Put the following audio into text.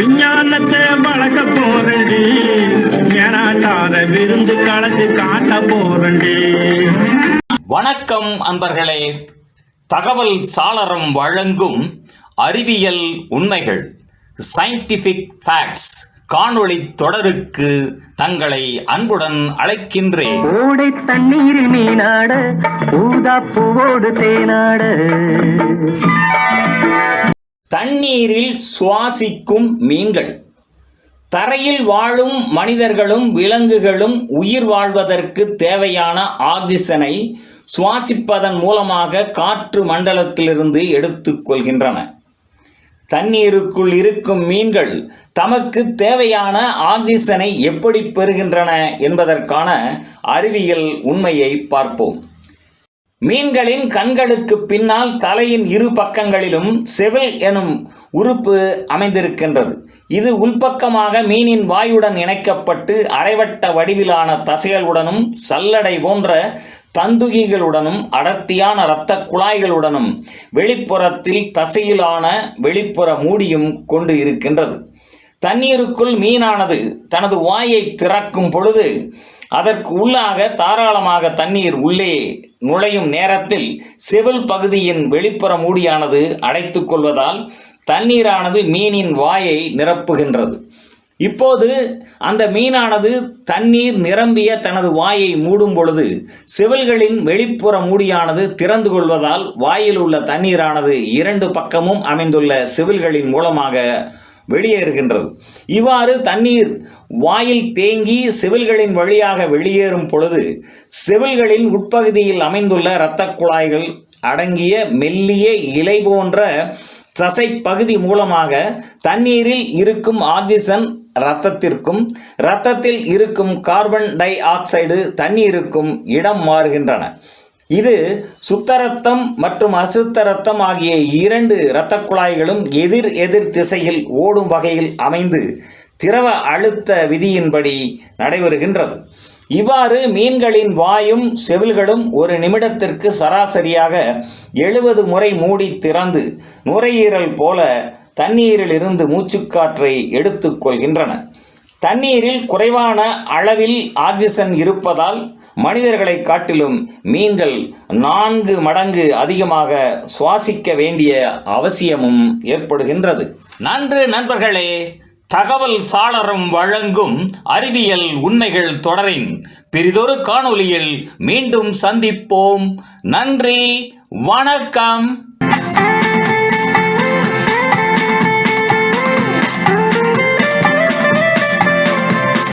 விஞ்ஞானத்தை வளர்க்க போறண்டி ஏனாட்டாத விருந்து கலந்து காட்ட போறண்டி வணக்கம் அன்பர்களே. தகவல் சாளரம் வழங்கும் அறிவியல் உண்மைகள் சயின்டிஃபிக் ஃபேக்ட்ஸ் காணொளி தொடருக்கு தங்களை அன்புடன் அழைக்கின்றேன். ஓடை தண்ணீரில் மீனாட ஊதா பூவோடு தேனாட. தண்ணீரில் சுவாசிக்கும் மீன்கள். தரையில் வாழும் மனிதர்களும் விலங்குகளும் உயிர் வாழ்வதற்கு தேவையான ஆக்சிஜனை சுவாசிப்பதன் மூலமாக காற்று மண்டலத்திலிருந்து எடுத்துக்கொள்கின்றன தண்ணீருக்குள் இருக்கும் மீன்கள் தமக்கு தேவையான ஆக்சிஜனை எப்படி பெறுகின்றன என்பதற்கான அறிவியல் உண்மையை பார்ப்போம். மீன்களின் கண்களுக்கு பின்னால் தலையின் இரு பக்கங்களிலும் செவில் எனும் உறுப்பு அமைந்திருக்கின்றது. இது உள்பக்கமாக மீனின் வாயுடன் இணைக்கப்பட்டு அரைவட்ட வடிவிலான தசைகளுடனும் சல்லடை போன்ற தந்துகிகளுடனும் அடர்த்தியான இரத்த குழாய்களுடனும் வெளிப்புறத்தில் தசையிலான வெளிப்புற மூடியும் கொண்டு இருக்கின்றது. தண்ணீருக்குள் மீனானது தனது வாயை திறக்கும் பொழுது அதற்கு உள்ளாக தாராளமாக தண்ணீர் உள்ளே நுழையும் நேரத்தில் செவில் பகுதியின் வெளிப்புற மூடியானது அடைத்து கொள்வதால் தண்ணீரானது மீனின் வாயை நிரப்புகின்றது. இப்போது அந்த மீனானது தண்ணீர் நிரம்பிய தனது வாயை மூடும் பொழுது செவில்களின் வெளிப்புற மூடியானது திறந்து கொள்வதால் வாயில் உள்ள தண்ணீரானது இரண்டு பக்கமும் அமைந்துள்ள செவில்களின் மூலமாக வெளியேறுகின்றது. இவ்வாறு தண்ணீர் வாயில் தேங்கி செவில்களின் வழியாக வெளியேறும் பொழுது செவில்களின் உட்பகுதியில் அமைந்துள்ள இரத்த குழாய்கள் அடங்கிய மெல்லிய இலை போன்ற தசை பகுதி மூலமாக தண்ணீரில் இருக்கும் ஆக்சிஜன் இரத்தத்திற்கும் இரத்தத்தில் இருக்கும் கார்பன் டை ஆக்சைடு தண்ணீருக்கும் இடம் மாறுகின்றன. இது சுத்த ரத்தம் மற்றும் அசுத்த ரத்தம் ஆகிய இரண்டு இரத்த குழாய்களும் எதிர் எதிர் திசையில் ஓடும் வகையில் அமைந்து திரவ அழுத்த விதியின்படி நடைபெறுகின்றது. இவ்வாறு மீன்களின் வாயும் செவில்களும் ஒரு நிமிடத்திற்கு சராசரியாக எழுபது முறை மூடி திறந்து நுரையீரல் போல தண்ணீரில் இருந்து மூச்சுக்காற்றை எடுத்துக்கொள்கின்றன தண்ணீரில் குறைவான அளவில் ஆக்சிஜன் இருப்பதால் மனிதர்களை காட்டிலும் மீன்கள் நான்கு மடங்கு அதிகமாக சுவாசிக்க வேண்டிய அவசியமும் ஏற்படுகின்றது. நன்று நண்பர்களே தகவல் சாளரம் வழங்கும் அறிவியல் உண்மைகள் தொடரின் பெரிதொரு காணொளியில் மீண்டும் சந்திப்போம். நன்றி வணக்கம்.